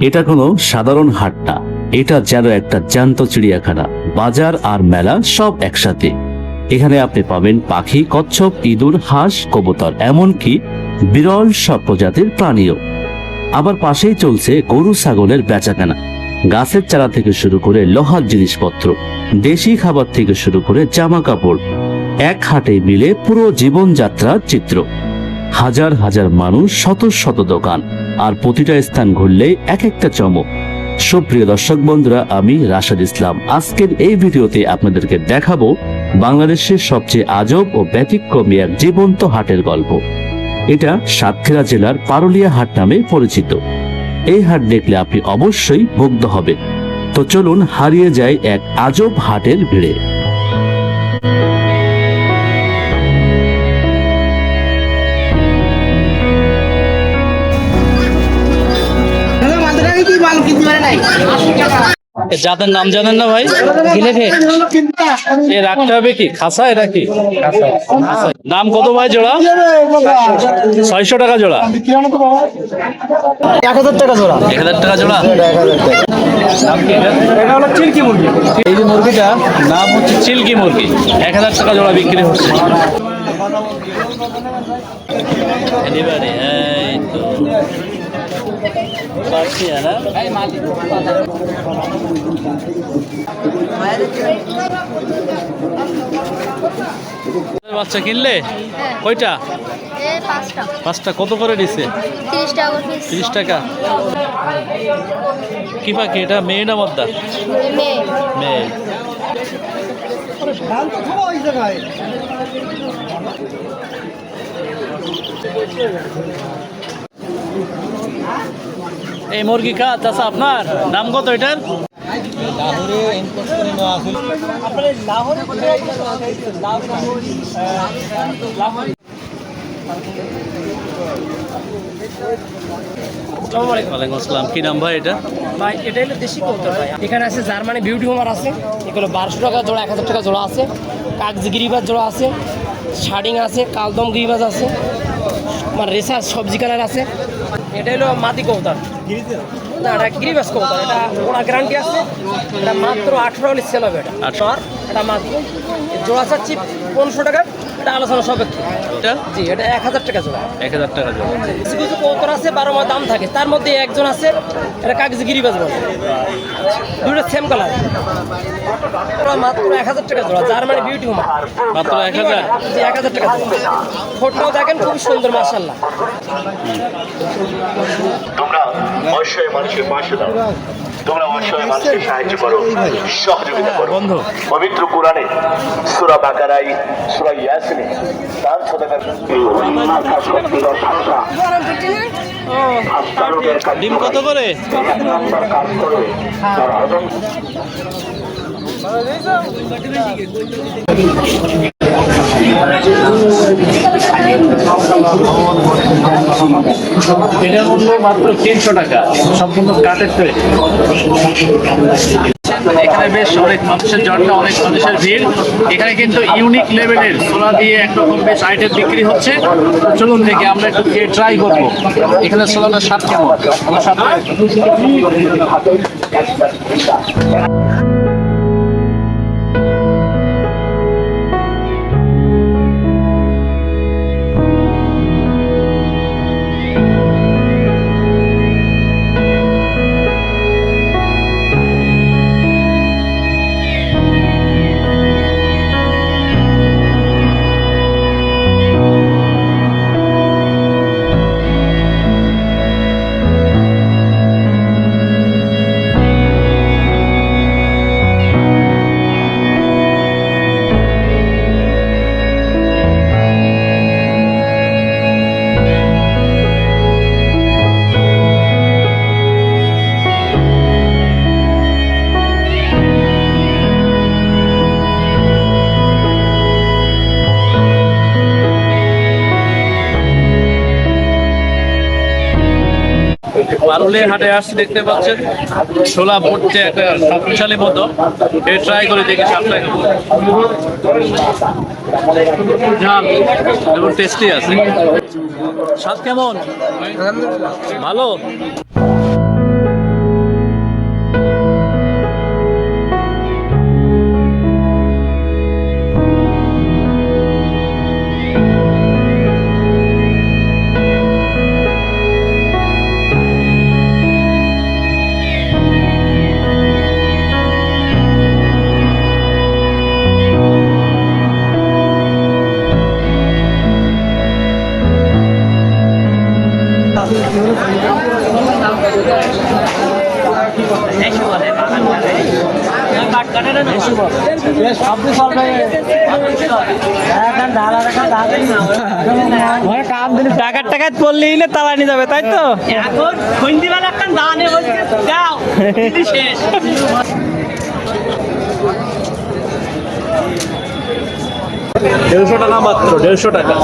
এটা কোনো সাধারণ হাট না এটা যেন একটা জ্যান্ত চিড়িয়াখানা। বাজার আর মেলা সব একসাথে। এখানে আপনি পাবেন পাখি, কচ্ছপ, ইঁদুর, হাঁস, কবুতর, এমনকি বিরল সব প্রজাতির প্রাণীও। আবার পাশেই চলছে গরু ছাগলের বেচাকেনা। গাছের চারা থেকে শুরু করে লোহার জিনিসপত্র, দেশি খাবার থেকে শুরু করে জামা কাপড় এক হাটে মিলে পুরো জীবনযাত্রার চিত্র। হাজার হাজার মানুষ শত শত দোকান। আর প্রতিটা স্থান ঘুরলে এক একটা চমক। সুপ্রিয় দর্শক বন্ধুরা, আমি রাশাদ ইসলাম। আজকের এই ভিডিওতে আপনাদেরকে দেখাবো বাংলাদেশের সবচেয়ে আজব ও ব্যতিক্রমী এক জীবন্ত হাটের গল্প। এটা সাতক্ষীরা জেলার পারুলিয়া হাট নামে পরিচিত। এই হাট দেখলে আপনি অবশ্যই মুগ্ধ হবেন। তো চলুন হারিয়ে যায় এক আজব হাটের ভিড়ে। জাতের নাম জানেন না ভাই? এ রাখতে হবে কি? খাসা এটা কি। দাম কত ভাই জোড়া? ছয়শো টাকা জোড়া। এক হাজার টাকা জোড়া। এক হাজার টাকা জোড়া? এটা? হলো মুরগি। এই যে মুরগিটা নাম হচ্ছে চিলকি মুরগি। এক হাজার টাকা জোড়া বিক্রি হচ্ছে। একেবারে, এই তো। হ্যাঁ? না? বাচ্চা কিনলে? কয়টা? পাঁচটা। কত করে দিছে তিরিশ টাকা। কি পাখি এটা? মেয়ে না মদ্দা? মেয়ে। এই মুরগি খা চাষা আপনার দাম কত এটার? ওয়ালাইকুম আসসালাম। কি নাম ভাই এটা? ভাই এটা হলো দেশি কবুতর ভাই। এখানে আছে জার্মানি বিউটি হোমার আছে। এগুলো বারোশো টাকা জোড়া এক হাজার টাকা জোড়া আছে। কাগজ গিরিবাজ জোড়া আছে। শাডিং আছে কালদম গিরিবাজ আছে। আমার রেসার সবজি কালার আছে। এটা হলো মাটি কবুতর। না এটা গিরিবাজ কবুতর এটা ওরা গ্যারান্টি আছে। এটা মাত্র আঠেরো হলে সেল হবে এটা। আর এটা মাটি জোড়া চাচ্ছি পনেরোশো টাকা এটা আলোচনা সাপেক্ষে। এটা? জি এটা এক হাজার টাকা জোড়া। এক হাজার টাকা জোড়া। কিছু কিছু কবুতর আছে বারো মাস দাম থাকে। তার মধ্যে একজন আছে এটা কাগজ গিরিবাজ বলে। দুটো সেম কালার মাত্র এক হাজার টাকা জোড়া জার্মানি বিউটি হোম মাত্র এক হাজার? জি এক হাজার টাকা জোড়া। ফোটটাও দেখেন খুবই সুন্দর মাসাল্লাহ তোমরা অসহায় মানুষের পাশে দাও। তোমরা অসহায় মানুষকে সাহায্য করো সহযোগিতা করো। পবিত্র কোরআনে সূরা বাকারাই সূরা ইয়াসিনে দান সদাকার ডিম কত করে? এটার মূল্য মাত্র তিনশো টাকা। সম্পূর্ণ কাঠের তৈরি। এখানে বেশ অনেক মানুষের জন্য অনেক মানুষের ভিড়। এখানে কিন্তু ইউনিক লেভেলের সোলা দিয়ে একরকম বেশ আইটেম বিক্রি হচ্ছে। চলুন দেখে, আমরা একটু খেয়ে ট্রাই করব। এখানে সোলাটার স্বাদ কেমন? আমার সাথে পারুলে হাটে আসছে, দেখতে পাচ্ছেন। ছোলা পড়ছে একটা শক্তিশালী মতো। এ ট্রাই করে দেখি সাতটা টেস্টি আছে। স্বাদ কেমন? ভালো? টাকার টাকায় পড়লেই না তালা নিয়ে যাবে তাই তো? এখন সন্ধ্যেবেলা একটা দানে বলছে যাও শেষ। দেড়শো টাকা মাত্র দেড়শো টাকা।